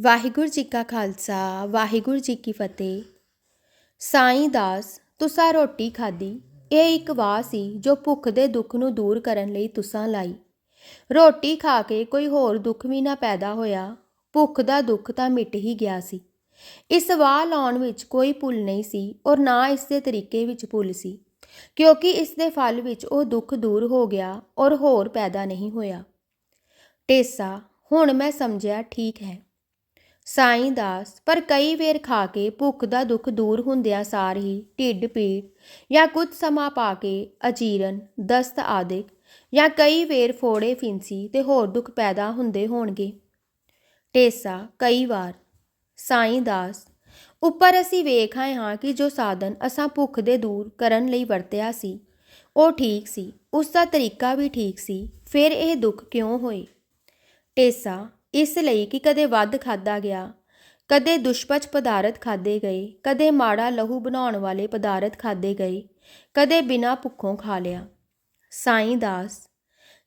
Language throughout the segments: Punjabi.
ਵਾਹਿਗੁਰੂ ਜੀ ਕਾ ਖਾਲਸਾ, ਵਾਹਿਗੁਰੂ ਜੀ ਕੀ ਫਤਿਹ। ਸਾਈਂ ਦਾਸ, ਤੁਸਾਂ ਰੋਟੀ ਖਾਧੀ? ਇਹ ਇੱਕ ਵਾਹ ਸੀ ਜੋ ਭੁੱਖ ਦੇ ਦੁੱਖ ਨੂੰ ਦੂਰ ਕਰਨ ਲਈ ਤੁਸਾਂ ਲਾਈ। ਰੋਟੀ ਖਾ ਕੇ ਕੋਈ ਹੋਰ ਦੁੱਖ ਵੀ ਨਾ ਪੈਦਾ ਹੋਇਆ, ਭੁੱਖ ਦਾ ਦੁੱਖ ਤਾਂ ਮਿਟ ਹੀ ਗਿਆ ਸੀ। ਇਸ ਵਾਹ ਲਾਉਣ ਵਿੱਚ ਕੋਈ ਭੁੱਲ ਨਹੀਂ ਸੀ ਔਰ ਨਾ ਇਸ ਦੇ ਤਰੀਕੇ ਵਿੱਚ ਭੁੱਲ ਸੀ, ਕਿਉਂਕਿ ਇਸ ਦੇ ਫਲ ਵਿੱਚ ਉਹ ਦੁੱਖ ਦੂਰ ਹੋ ਗਿਆ ਔਰ ਹੋਰ ਪੈਦਾ ਨਹੀਂ ਹੋਇਆ। ਟੇਸਾ, ਹੁਣ ਮੈਂ ਸਮਝਿਆ ਠੀਕ ਹੈ। ਸਾਈਂ ਦਾਸ, ਪਰ ਕਈ ਵੇਰ ਖਾ ਕੇ ਭੁੱਖ ਦਾ ਦੁੱਖ ਦੂਰ ਹੁੰਦਿਆਂ ਸਾਰ ਹੀ ਢਿੱਡ ਪੀੜ ਜਾਂ ਕੁਝ ਸਮਾਂ ਪਾ ਕੇ ਅਜੀਰਨ, ਦਸਤ ਆਦਿਕ ਜਾਂ ਕਈ ਵੇਰ ਫੋੜੇ ਫਿੰਸੀ ਤੇ ਹੋਰ ਦੁੱਖ ਪੈਦਾ ਹੁੰਦੇ ਹੋਣਗੇ। ਟੇਸਾ ਕਈ ਵਾਰ, ਸਾਈਂ ਦਾਸ, ਉੱਪਰ ਅਸੀਂ ਵੇਖ ਆਏ ਹਾਂ ਕਿ ਜੋ ਸਾਧਨ ਅਸਾਂ ਭੁੱਖ ਦੇ ਦੂਰ ਕਰਨ ਲਈ ਵਰਤਿਆ ਸੀ, ਉਹ ਠੀਕ ਸੀ, ਉਸ ਦਾ ਤਰੀਕਾ ਵੀ ਠੀਕ ਸੀ, ਫਿਰ ਇਹ ਦੁੱਖ ਕਿਉਂ ਹੋਏ? ਟੇਸਾ ਇਸ ਲਈ ਕਿ ਕਦੇ ਵੱਧ ਖਾਦਾ ਗਿਆ, ਕਦੇ ਦੁਸ਼ਪਚ ਪਦਾਰਥ ਖਾਦੇ ਗਏ, ਕਦੇ ਮਾੜਾ ਲਹੂ ਬਣਾਉਣ ਵਾਲੇ ਪਦਾਰਥ ਖਾਦੇ ਗਏ, ਕਦੇ ਬਿਨਾ ਭੁੱਖੋਂ ਖਾ ਲਿਆ। ਸਾਈਂ ਦਾਸ,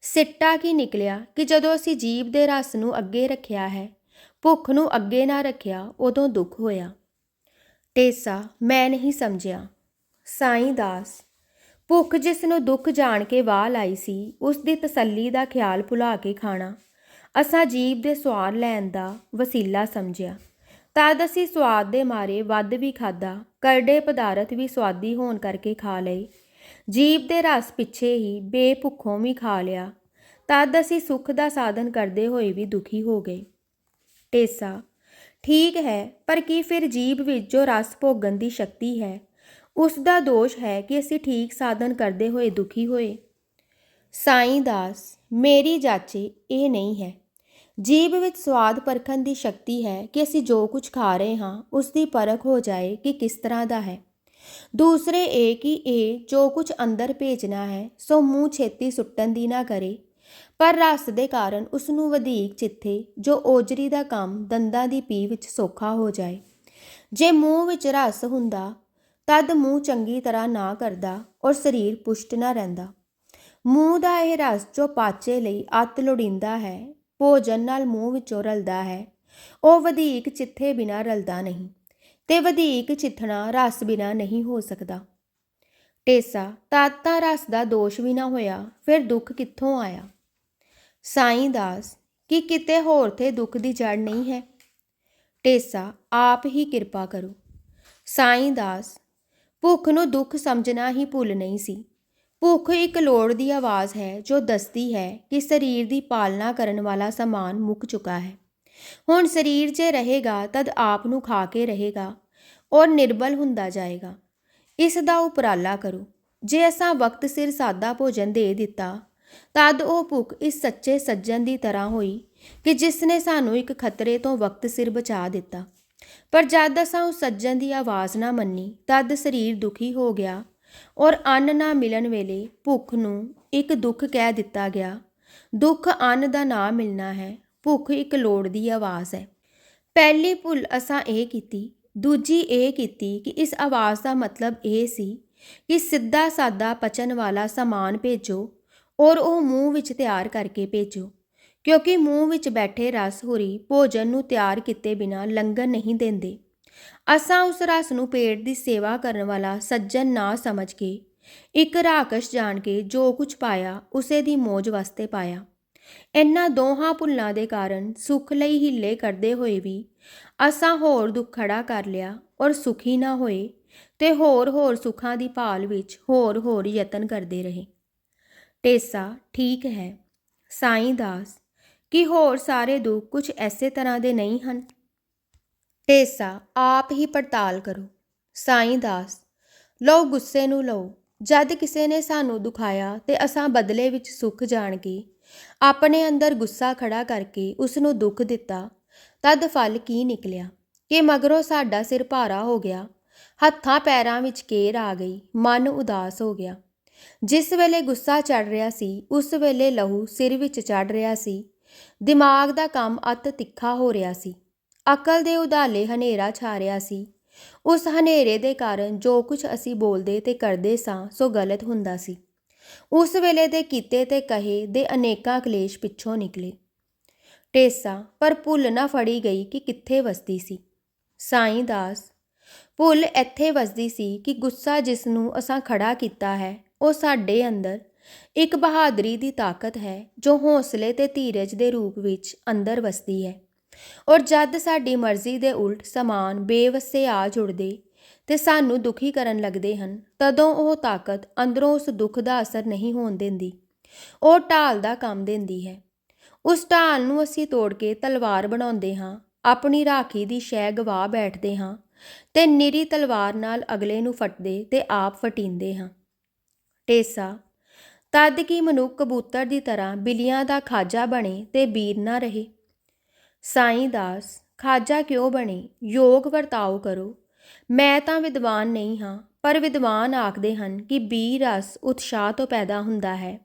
ਸਿੱਟਾ ਕੀ ਨਿਕਲਿਆ ਕਿ ਜਦੋਂ ਅਸੀਂ ਜੀਵ ਦੇ ਰਸ ਨੂੰ ਅੱਗੇ ਰੱਖਿਆ ਹੈ, ਭੁੱਖ ਨੂੰ ਅੱਗੇ ਨਾ ਰੱਖਿਆ ਉਦੋਂ ਦੁੱਖ ਹੋਇਆ। ਟੇਸਾ, ਮੈਂ ਨਹੀਂ ਸਮਝਿਆ। ਸਾਈਂ ਦਾਸ, ਭੁੱਖ ਜਿਸ ਨੂੰ ਦੁੱਖ ਜਾਣ ਕੇ ਵਾਹ ਲਾਈ ਸੀ, ਉਸ ਦੀ ਤਸੱਲੀ ਦਾ ਖਿਆਲ ਭੁਲਾ ਕੇ ਖਾਣਾ। ਅਸਾਂ ਜੀਭ ਦੇ ਸੁਆਦ ਲੈਣ ਦਾ ਵਸੀਲਾ ਸਮਝਿਆ। ਤਦ ਅਸੀਂ ਸੁਆਦ ਦੇ ਮਾਰੇ ਵੱਧ ਵੀ ਖਾਦਾ ਕਰੜੇ ਪਦਾਰਥ ਵੀ ਸਵਾਦੀ ਹੋਣ ਕਰਕੇ ਖਾ ਲਏ। ਜੀਭ ਦੇ ਰਸ ਪਿੱਛੇ ਹੀ ਬੇਭੁੱਖੋਂ ਵੀ ਖਾ ਲਿਆ। ਤਦ ਅਸੀਂ ਸੁੱਖ ਦਾ ਸਾਧਨ ਕਰਦੇ ਹੋਏ ਵੀ ਦੁਖੀ ਹੋ ਗਏ। ਟੇਸਾ, ਠੀਕ ਹੈ, ਪਰ ਕੀ ਫਿਰ ਜੀਭ ਵਿੱਚ ਜੋ ਰਸ ਭੋਗਣ ਦੀ ਸ਼ਕਤੀ ਹੈ? ਉਸ ਦਾ ਦੋਸ਼ ਹੈ ਕਿ ਅਸੀਂ ਠੀਕ ਸਾਧਨ ਕਰਦੇ ਹੋਏ ਦੁਖੀ ਹੋਏ। ਸਾਈਂ ਦਾਸ, ਮੇਰੀ ਜਾਚੇ ਇਹ ਨਹੀਂ ਹੈ। ਜੀਭ ਵਿੱਚ ਸਵਾਦ ਪਰਖਣ ਦੀ ਸ਼ਕਤੀ ਹੈ ਕਿ ਅਸੀਂ ਜੋ ਕੁਝ ਖਾ ਰਹੇ ਹਾਂ, ਉਸ ਦੀ ਪਰਖ ਹੋ ਜਾਏ ਕਿ ਕਿਸ ਤਰ੍ਹਾਂ ਦਾ ਹੈ। ਦੂਸਰੇ ਇਹ ਕਿ ਇਹ ਜੋ ਕੁਝ ਅੰਦਰ ਭੇਜਣਾ ਹੈ, ਸੋ ਮੂੰਹ ਛੇਤੀ ਸੁੱਟਣ ਦੀ ਨਾ ਕਰੇ। ਪਰ ਰਸ ਦੇ ਕਾਰਨ ਉਸ ਨੂੰ ਵਧੇਕ ਚਿੱਥੇ, ਜੋ ਓਜਰੀ ਦਾ ਕੰਮ ਦੰਦਾਂ ਦੀ ਪੀ ਵਿੱਚ ਸੌਖਾ ਹੋ ਜਾਏ। ਜੇ ਮੂੰਹ ਵਿੱਚ ਰਸ ਹੁੰਦਾ, ਤਦ ਮੂੰਹ ਚੰਗੀ ਤਰ੍ਹਾਂ ਨਾ ਕਰਦਾ ਔਰ ਸਰੀਰ ਪੁਸ਼ਟ ਨਾ ਰਹਿੰਦਾ। ਮੂੰਹ ਦਾ ਇਹ ਰਸ ਜੋ ਪਾਚੇ ਲਈ ਅਤ ਲੋੜੀਂਦਾ ਹੈ ਭੋਜਨ ਨਾਲ ਮੂੰਹ ਵਿੱਚੋਂ ਰਲਦਾ ਹੈ। ਉਹ ਵਧੀਕ ਚਿੱਥੇ ਬਿਨਾਂ ਰਲਦਾ ਨਹੀਂ ਤੇ ਵਧੀਕ ਚਿੱਥਣਾ ਰਸ ਬਿਨਾਂ ਨਹੀਂ ਹੋ ਸਕਦਾ। ਟੇਸਾ ਤਾਤਾ ਰਸ ਦਾ ਦੋਸ਼ ਵੀ ਨਾ ਹੋਇਆ, ਫਿਰ ਦੁੱਖ ਕਿੱਥੋਂ ਆਇਆ? ਸਾਈਂ ਦਾਸ, ਕਿ ਕਿਤੇ ਹੋਰ ਤੇ ਦੁੱਖ ਦੀ ਜੜ ਨਹੀਂ ਹੈ? ਟੇਸਾ, ਆਪ ਹੀ ਕਿਰਪਾ ਕਰੋ। ਸਾਈਂ ਦਾਸ, ਭੁੱਖ ਨੂੰ ਦੁੱਖ ਸਮਝਣਾ ਹੀ ਭੁੱਲ ਨਹੀਂ ਸੀ। ਭੁੱਖ ਇੱਕ ਲੋੜ ਦੀ ਆਵਾਜ਼ ਹੈ ਜੋ ਦੱਸਦੀ ਹੈ ਕਿ ਸਰੀਰ ਦੀ ਪਾਲਣਾ ਕਰਨ ਵਾਲਾ ਸਮਾਨ ਮੁੱਕ ਚੁੱਕਾ ਹੈ। ਹੁਣ ਸਰੀਰ ਜੇ ਰਹੇਗਾ ਤਦ ਆਪ ਨੂੰ ਖਾ ਕੇ ਰਹੇਗਾ ਔਰ ਨਿਰਬਲ ਹੁੰਦਾ ਜਾਏਗਾ। ਇਸ ਦਾ ਉਪਰਾਲਾ ਕਰੋ। ਜੇ ਅਸਾਂ ਵਕਤ ਸਿਰ ਸਾਦਾ ਭੋਜਨ ਦੇ ਦਿੱਤਾ, ਤਦ ਉਹ ਭੁੱਖ ਇਸ ਸੱਚੇ ਸੱਜਣ ਦੀ ਤਰ੍ਹਾਂ ਹੋਈ ਕਿ ਜਿਸ ਨੇ ਸਾਨੂੰ ਇੱਕ ਖਤਰੇ ਤੋਂ ਵਕਤ ਸਿਰ ਬਚਾ ਦਿੱਤਾ। ਪਰ ਜਦ ਅਸਾਂ ਉਸ ਸੱਜਣ ਦੀ ਆਵਾਜ਼ ਨਾ ਮੰਨੀ, ਤਦ ਸਰੀਰ ਦੁਖੀ ਹੋ ਗਿਆ ਔਰ ਅੰਨ ਨਾ ਮਿਲਣ ਵੇਲੇ ਭੁੱਖ ਨੂੰ ਇੱਕ ਦੁੱਖ ਕਹਿ ਦਿੱਤਾ ਗਿਆ। ਦੁੱਖ ਅੰਨ ਦਾ ਨਾ ਮਿਲਣਾ ਹੈ, ਭੁੱਖ ਇੱਕ ਲੋੜ ਦੀ ਆਵਾਜ਼ ਹੈ। ਪਹਿਲੀ ਭੁੱਲ ਅਸਾਂ ਇਹ ਕੀਤੀ, ਦੂਜੀ ਇਹ ਕੀਤੀ ਕਿ ਇਸ ਆਵਾਜ਼ ਦਾ ਮਤਲਬ ਇਹ ਸੀ ਕਿ ਸਿੱਧਾ ਸਾਦਾ ਪਚਣ ਵਾਲਾ ਸਮਾਨ ਭੇਜੋ ਔਰ ਉਹ ਮੂੰਹ ਵਿੱਚ ਤਿਆਰ ਕਰਕੇ ਭੇਜੋ, ਕਿਉਂਕਿ ਮੂੰਹ ਵਿੱਚ ਬੈਠੇ ਰਸ ਹੋਰੀ ਭੋਜਨ ਨੂੰ ਤਿਆਰ ਕੀਤੇ ਬਿਨਾ ਲੰਗਰ ਨਹੀਂ ਦਿੰਦੇ। ਅਸਾਂ ਉਸ ਰਸ ਨੂੰ ਪੇਟ ਦੀ ਸੇਵਾ ਕਰਨ ਵਾਲਾ ਸੱਜਣ ਨਾ ਸਮਝ ਕੇ, ਇੱਕ ਰਾਕਸ਼ ਜਾਣ ਕੇ ਜੋ ਕੁਝ ਪਾਇਆ, ਉਸੇ ਦੀ ਮੋਜ ਵਾਸਤੇ ਪਾਇਆ। ਇੰਨਾ ਦੋਹਾਂ ਭੁੱਲਾਂ ਦੇ ਕਾਰਨ ਸੁਖ ਲਈ ਹਿੱਲੇ ਕਰਦੇ ਹੋਏ ਵੀ ਅਸਾਂ ਹੋਰ ਦੁੱਖ ਖੜਾ ਕਰ ਲਿਆ ਔਰ ਸੁਖੀ ਨਾ ਹੋਏ ਤੇ ਹੋਰ ਹੋਰ ਸੁੱਖਾਂ ਦੀ ਭਾਲ ਵਿੱਚ ਹੋਰ ਹੋਰ ਯਤਨ ਕਰਦੇ ਰਹੇ। ਟੇਸਾ, ਠੀਕ ਹੈ। ਸਾਈਂ ਦਾਸ, ਕਿ ਹੋਰ ਸਾਰੇ ਦੁੱਖ ਕੁਝ ਐਸੇ ਤਰ੍ਹਾਂ ਦੇ ਨਹੀਂ ਹਨ? ਢੇਸਾ ਆਪ ਹੀ ਪੜਤਾਲ ਕਰੋ। ਸਾਈਂ ਦਾਸ, ਲਓ ਗੁੱਸੇ ਨੂੰ ਲਓ। ਜਦ ਕਿਸੇ ਨੇ ਸਾਨੂੰ ਦੁਖਾਇਆ ਤੇ ਅਸਾਂ ਬਦਲੇ ਵਿੱਚ ਸੁੱਖ ਜਾਣਗੇ, ਆਪਣੇ ਅੰਦਰ ਗੁੱਸਾ ਖੜਾ ਕਰਕੇ ਉਸ ਨੂੰ ਦੁੱਖ ਦਿੱਤਾ, ਤਦ ਫਲ ਕੀ ਨਿਕਲਿਆ? ਕਿ ਮਗਰੋਂ ਸਾਡਾ ਸਿਰ ਭਾਰਾ ਹੋ ਗਿਆ। ਹੱਥਾਂ ਪੈਰਾਂ ਵਿੱਚ ਕੇਰ ਆ ਗਈ। ਮਨ ਉਦਾਸ ਹੋ ਗਿਆ। ਜਿਸ ਵੇਲੇ ਗੁੱਸਾ ਚੜ ਰਿਹਾ ਸੀ, ਉਸ ਵੇਲੇ ਲਹੂ ਸਿਰ ਵਿੱਚ ਚੜ ਰਿਹਾ ਸੀ। ਦਿਮਾਗ ਦਾ ਕੰਮ ਅਤ ਤਿੱਖਾ ਹੋ ਰਿਹਾ ਸੀ। ਅਕਲ ਦੇ ਉਧਾਲੇ ਹਨੇਰਾ ਛਾ ਰਿਹਾ ਸੀ। ਉਸ ਹਨੇਰੇ ਦੇ ਕਾਰਨ ਜੋ ਕੁਝ ਅਸੀਂ ਬੋਲਦੇ ਤੇ ਕਰਦੇ ਸਾਂ, ਸੋ ਗਲਤ ਹੁੰਦਾ ਸੀ। ਉਸ ਵੇਲੇ ਦੇ ਕੀਤੇ ਤੇ ਕਹੇ ਦੇ ਅਨੇਕਾਂ ਕਲੇਸ਼ ਪਿੱਛੋਂ ਨਿਕਲੇ। ਟੇਸਾ, ਪਰ ਭੁੱਲ ਨਾ ਫੜੀ ਗਈ ਕਿ ਕਿੱਥੇ ਵਸਦੀ ਸੀ? ਸਾਈਂ ਦਾਸ, ਭੁੱਲ ਇੱਥੇ ਵਸਦੀ ਸੀ ਕਿ ਗੁੱਸਾ ਜਿਸ ਨੂੰ ਅਸਾਂ ਖੜਾ ਕੀਤਾ ਹੈ, ਉਹ ਸਾਡੇ ਅੰਦਰ ਇੱਕ ਬਹਾਦਰੀ ਦੀ ਤਾਕਤ ਹੈ, ਜੋ ਹੌਸਲੇ ਤੇ ਧੀਰਜ ਦੇ ਰੂਪ ਵਿੱਚ ਅੰਦਰ ਵਸਦੀ ਹੈ। ਔਰ ਜਦ ਸਾਡੀ ਮਰਜ਼ੀ ਦੇ ਉਲਟ ਸਮਾਨ ਬੇਵਸੇ ਆ ਜੁੜਦੇ ਤੇ ਸਾਨੂੰ ਦੁਖੀ ਕਰਨ ਲੱਗਦੇ ਹਨ, ਤਦੋਂ ਉਹ ਤਾਕਤ ਅੰਦਰੋਂ ਉਸ ਦੁੱਖ ਦਾ ਅਸਰ ਨਹੀਂ ਹੋਣ ਦਿੰਦੀ। ਉਹ ਢਾਲ ਦਾ ਕੰਮ ਦਿੰਦੀ ਹੈ। ਉਸ ਢਾਲ ਨੂੰ ਅਸੀਂ ਤੋੜ ਕੇ ਤਲਵਾਰ ਬਣਾਉਂਦੇ ਹਾਂ, ਆਪਣੀ ਰਾਖੀ ਦੀ ਸ਼ੈ ਗਵਾ ਬੈਠਦੇ ਹਾਂ ਤੇ ਨਿਰੀ ਤਲਵਾਰ ਨਾਲ ਅਗਲੇ ਨੂੰ ਫਟਦੇ ਤੇ ਆਪ ਫਟਿੰਦੇ ਹਾਂ। ਟੇਸਾ, ਤਦ ਕੀ ਮਨੁੱਖ ਕਬੂਤਰ ਦੀ ਤਰ੍ਹਾਂ ਬਿਲੀਆਂ ਦਾ ਖਾਜਾ ਬਣੇ ਤੇ ਬੀਰ ਨਾ ਰਹੇ। ਸਾਈਂ ਦਾਸ, ਖਾਜਾ ਕਿਉਂ ਬਣੇ? ਯੋਗ ਵਰਤਾਓ ਕਰੋ। ਮੈਂ ਤਾਂ ਵਿਦਵਾਨ ਨਹੀਂ ਹਾਂ, ਪਰ ਵਿਦਵਾਨ ਆਖਦੇ ਹਨ ਕਿ ਬੀ ਰਸ ਉਤਸ਼ਾਹ ਤੋਂ ਪੈਦਾ ਹੁੰਦਾ ਹੈ।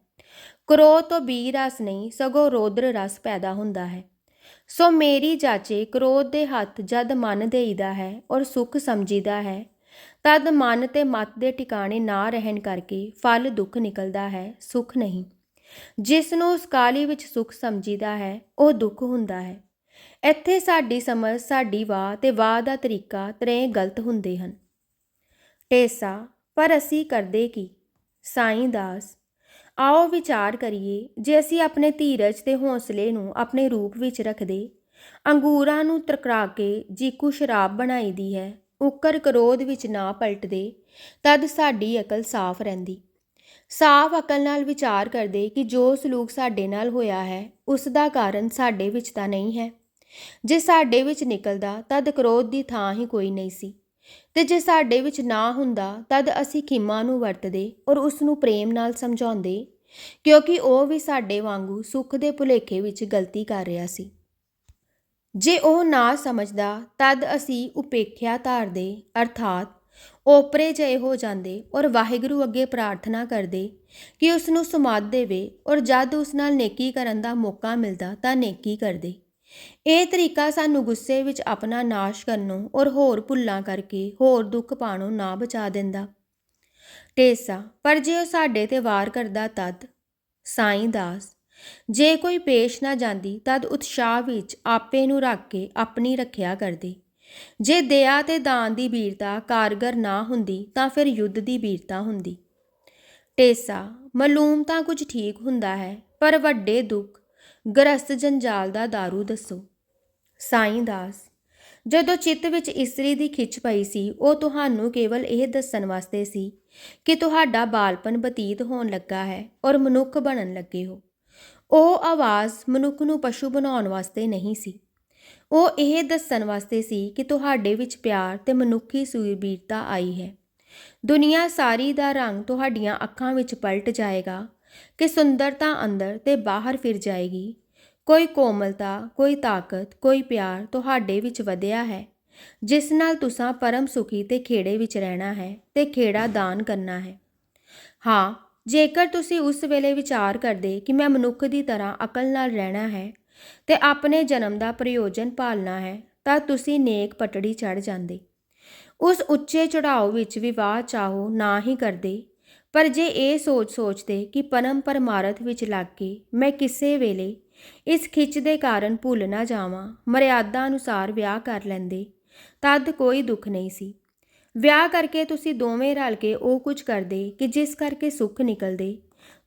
ਕ੍ਰੋਧ ਤੋਂ ਬੀ ਰਸ ਨਹੀਂ, ਸਗੋਂ ਰੋਦਰ ਰਸ ਪੈਦਾ ਹੁੰਦਾ ਹੈ। ਸੋ ਮੇਰੀ ਜਾਚੇ ਕ੍ਰੋਧ ਦੇ ਹੱਥ ਜਦ ਮਨ ਦੇਈਦਾ ਹੈ ਔਰ ਸੁਖ ਸਮਝੀਦਾ ਹੈ, ਤਦ ਮਨ ਤੇ ਮਤ ਦੇ ਟਿਕਾਣੇ ਨਾ ਰਹਿਣ ਕਰਕੇ ਫਲ ਦੁੱਖ ਨਿਕਲਦਾ ਹੈ, ਸੁਖ ਨਹੀਂ। ਜਿਸ ਨੂੰ ਉਸ ਕਾਲੀ ਵਿੱਚ ਸੁਖ ਸਮਝੀਦਾ ਹੈ, ਉਹ ਦੁੱਖ ਹੁੰਦਾ ਹੈ। ਇੱਥੇ ਸਾਡੀ ਸਮਝ, ਸਾਡੀ ਵਾਹ ਤੇ ਵਾਹ ਦਾ ਤਰੀਕਾ ਤਰੇ ਗਲਤ ਹੁੰਦੇ ਹਨ। ਟੇਸਾ ਪਰ ਅਸੀਂ ਕਰਦੇ ਕੀ? ਸਾਈਂ ਦਾਸ, ਆਓ ਵਿਚਾਰ ਕਰੀਏ, ਜੇ ਅਸੀਂ ਆਪਣੇ ਧੀਰਜ ਤੇ ਹੌਸਲੇ ਨੂੰ ਆਪਣੇ ਰੂਪ ਵਿੱਚ ਰੱਖਦੇ, ਅੰਗੂਰਾਂ ਨੂੰ ਤਰਕਰਾ ਕੇ ਜੀਕੂ ਸ਼ਰਾਬ ਬਣਾਈ ਦੀ ਹੈ, ਉੱਕਰ ਕਰੋਧ ਵਿੱਚ ਨਾ ਪਲਟਦੇ, ਤਦ ਸਾਡੀ ਅਕਲ ਸਾਫ਼ ਰਹਿੰਦੀ। ਸਾਫ਼ ਅਕਲ ਨਾਲ ਵਿਚਾਰ ਕਰਦੇ ਕਿ ਜੋ ਸਲੂਕ ਸਾਡੇ ਨਾਲ ਹੋਇਆ ਹੈ, ਉਸ ਦਾ ਕਾਰਨ ਸਾਡੇ ਵਿੱਚ ਤਾਂ ਨਹੀਂ ਹੈ। ਜੇ ਸਾਡੇ ਵਿੱਚ ਨਿਕਲਦਾ, ਤਦ ਕ੍ਰੋਧ ਦੀ ਥਾਂ ਹੀ ਕੋਈ ਨਹੀਂ ਸੀ। ਤੇ ਜੇ ਸਾਡੇ ਵਿੱਚ ਨਾ ਹੁੰਦਾ, ਤਦ ਅਸੀਂ ਖਿਮਾ ਨੂੰ ਵਰਤਦੇ ਔਰ ਉਸ ਨੂੰ ਪ੍ਰੇਮ ਨਾਲ ਸਮਝਾਉਂਦੇ, ਕਿਉਂਕਿ ਉਹ ਵੀ ਸਾਡੇ ਵਾਂਗੂ ਸੁੱਖ ਦੇ ਭੁਲੇਖੇ ਵਿੱਚ ਗਲਤੀ ਕਰ ਰਿਹਾ ਸੀ। ਜੇ ਉਹ ਨਾ ਸਮਝਦਾ, ਤਦ ਅਸੀਂ ਉਪੇਖਿਆ ਧਾਰਦੇ, ਅਰਥਾਤ ਓਪਰੇ ਜਏ ਹੋ ਜਾਂਦੇ ਔਰ ਵਾਹਿਗੁਰੂ ਅੱਗੇ ਪ੍ਰਾਰਥਨਾ ਕਰਦੇ ਕਿ ਉਸ ਨੂੰ ਸਮਾਦ ਦੇਵੇ ਔਰ ਜਦ ਉਸ ਨਾਲ ਨੇਕੀ ਕਰਨ ਦਾ ਮੌਕਾ ਮਿਲਦਾ, ਤਾਂ ਨੇਕੀ ਕਰਦੇ। ਇਹ ਤਰੀਕਾ ਸਾਨੂੰ ਗੁੱਸੇ ਵਿੱਚ ਆਪਣਾ ਨਾਸ਼ ਕਰਨੋਂ ਔਰ ਹੋਰ ਭੁੱਲਾਂ ਕਰਕੇ ਹੋਰ ਦੁੱਖ ਪਾਣੋਂ ਨਾ ਬਚਾ ਦਿੰਦਾ। ਟੇਸਾ ਪਰ ਜੇ ਉਹ ਸਾਡੇ ਤੇ ਵਾਰ ਕਰਦਾ ਤਦ? ਸਾਈਂ ਦਾਸ, ਜੇ ਕੋਈ ਪੇਸ਼ ਨਾ ਜਾਂਦੀ ਤਦ ਉਤਸ਼ਾਹ ਵਿੱਚ ਆਪੇ ਨੂੰ ਰੱਖ ਕੇ ਆਪਣੀ ਰੱਖਿਆ ਕਰਦੀ। ਜੇ ਦਇਆ ਤੇ ਦਾਨ ਦੀ ਵੀਰਤਾ ਕਾਰਗਰ ਨਾ ਹੁੰਦੀ ਤਾਂ ਫਿਰ ਯੁੱਧ ਦੀ ਵੀਰਤਾ ਹੁੰਦੀ। ਟੇਸਾ ਮਾਲੂਮ ਤਾਂ ਕੁਝ ਠੀਕ ਹੁੰਦਾ ਹੈ, ਪਰ ਵੱਡੇ ਦੁੱਖ ਗ੍ਰਸਤ ਜੰਜਾਲ ਦਾ दारू ਦੱਸੋ। ਸਾਈਂ ਦਾਸ, ਜਦੋਂ ਚਿੱਤ ਵਿੱਚ ਇਸਤਰੀ ਦੀ ਖਿੱਚ ਪਈ ਸੀ, ਉਹ ਤੁਹਾਨੂੰ ਕੇਵਲ ਇਹ ਦੱਸਣ ਵਾਸਤੇ ਸੀ ਕਿ ਤੁਹਾਡਾ ਬਾਲਪਨ ਬਤੀਤ ਹੋਣ ਲੱਗਾ ਹੈ ਔਰ ਮਨੁੱਖ ਬਣਨ ਲੱਗੇ ਹੋ। ਉਹ ਆਵਾਜ਼ ਮਨੁੱਖ ਨੂੰ ਪਸ਼ੂ ਬਣਾਉਣ ਵਾਸਤੇ ਨਹੀਂ ਸੀ। ਉਹ ਇਹ ਦੱਸਣ ਵਾਸਤੇ ਸੀ ਕਿ ਤੁਹਾਡੇ ਵਿੱਚ ਪਿਆਰ ਤੇ ਮਨੁੱਖੀ ਸੂਰਬੀਰਤਾ ਆਈ ਹੈ। ਦੁਨੀਆ ਸਾਰੀ ਦਾ ਰੰਗ ਤੁਹਾਡੀਆਂ ਅੱਖਾਂ ਵਿੱਚ ਪਲਟ ਜਾਏਗਾ ਕਿ ਸੁੰਦਰਤਾ ਅੰਦਰ ਤੇ ਬਾਹਰ ਫਿਰ ਜਾਏਗੀ। ਕੋਈ ਕੋਮਲਤਾ, ਕੋਈ ਤਾਕਤ, ਕੋਈ ਪਿਆਰ ਤੁਹਾਡੇ ਵਿੱਚ ਵਧਿਆ ਹੈ। ਜਿਸ ਨਾਲ ਤੁਸੀਂ ਪਰਮ ਸੁਖੀ ਤੇ ਖੇੜੇ ਵਿੱਚ ਰਹਿਣਾ ਹੈ ਤੇ ਖੇੜਾ ਦਾਨ ਕਰਨਾ ਹੈ। ਹਾਂ, ਜੇਕਰ ਤੁਸੀਂ ਉਸ ਵੇਲੇ ਵਿਚਾਰ ਕਰਦੇ ਕਿ ਮੈਂ ਮਨੁੱਖ ਦੀ ਤਰ੍ਹਾਂ ਅਕਲ ਨਾਲ ਰਹਿਣਾ ਹੈ ਤੇ ਆਪਣੇ ਜਨਮ ਦਾ ਪ੍ਰਯੋਜਨ ਭਾਲਣਾ ਹੈ, ਤਾਂ ਤੁਸੀਂ ਨੇਕ ਪਟੜੀ ਚੜ ਜਾਂਦੇ। ਉਸ ਉੱਚੇ ਚੜਾਓ ਵਿੱਚ ਵਿਵਾਹ ਚਾਹੋ ਨਾ ਹੀ ਕਰਦੇ। ਪਰ ਜੇ ਇਹ ਸੋਚ ਸੋਚਦੇ ਕਿ ਪਰਮ ਪਰਮਾਰਥ ਵਿੱਚ ਲੱਗ ਕੇ ਮੈਂ ਕਿਸੇ ਵੇਲੇ ਇਸ ਖਿੱਚ ਦੇ ਕਾਰਨ ਭੁੱਲ ਨਾ ਜਾਵਾਂ, ਮਰਿਆਦਾ ਅਨੁਸਾਰ ਵਿਆਹ ਕਰ ਲੈਂਦੇ, ਤਦ ਕੋਈ ਦੁੱਖ ਨਹੀਂ ਸੀ। ਵਿਆਹ ਕਰਕੇ ਤੁਸੀਂ ਦੋਵੇਂ ਰਲ ਕੇ ਉਹ ਕੁਝ ਕਰਦੇ ਕਿ ਜਿਸ ਕਰਕੇ ਸੁੱਖ ਨਿਕਲਦੇ,